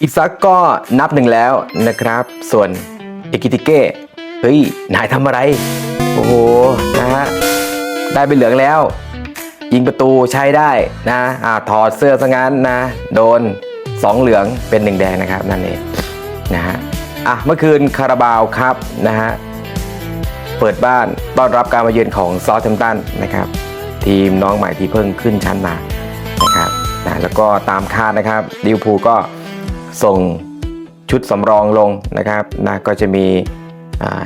อิซักก็นับหนึ่งแล้วนะครับ ส่วนเอกิติเก้เฮ้ย นายทำอะไร โอ้โห นะฮะ ได้ไปเหลืองแล้ว ยิงประตูใช้ได้นะอ่าถอดเสื้อซะงั้นนะ โดน 2 เหลืองเป็นหนึ่งแดงนะครับ นั่นเองนะฮะอะเมื่อคืนคาราบาวครับนะฮะ เปิดบ้านต้อนรับการมาเยือนของซอ t เทมตันนะครับ ทีมน้องใหม่ที่เพิ่งขึ้นชั้นมานะครับนะแล้วก็ตามคาดนะครับลิวพูก็ ส่งชุดสำรองลงนะครับนะก็จะมี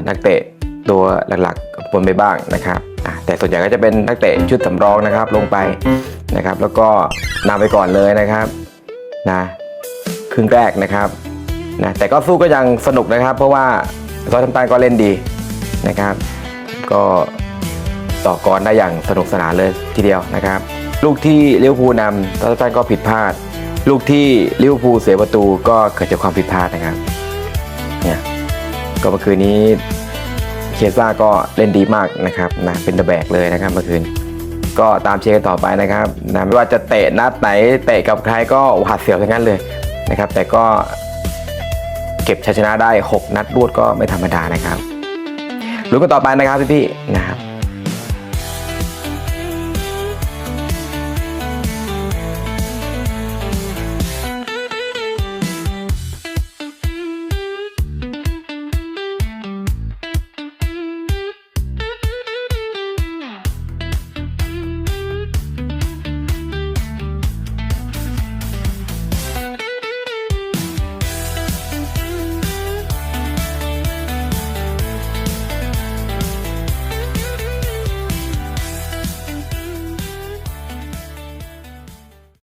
นักเตะตัวหลักๆปนไปบ้างนะครับแต่ส่วนใหญ่ก็จะเป็นนักเตะชุดสำรองนะครับลงไปนะครับ แล้วก็นำไปก่อนเลยนะครับนะครึ่งแรกนะครับนะแต่ก็สู้ก็ยังสนุกนะครับ เพราะว่าซอ t เทมตันก็เล่นดีนะครับ ก็ต่อกรได้อย่างสนุกสนานเลยทีเดียวนะครับ ลูกที่เลิเวอร์พูนำตอนต้นก็ผิดพลาด ลูกที่ลิเวอร์พูลเสียประตูก็เกิดจากความผิดพลาดนะครับ เนี่ยก็เมื่อคืนนี้เคซ่าก็เล่นดีมากนะครับนะเป็นเดอะแบกเลยนะครับเมื่อคืน ก็ตามเชียร์กันต่อไปนะครับนะไม่ว่าจะเตะนัดไหนเตะกับใครก็หวาดเสียวทั้งนั้นเลยนะครับ แต่ก็เก็บชัยชนะได้ 6 นัดรวดก็ไม่ธรรมดานะครับลุ้นกันต่อไปนะครับพี่ๆนะครับ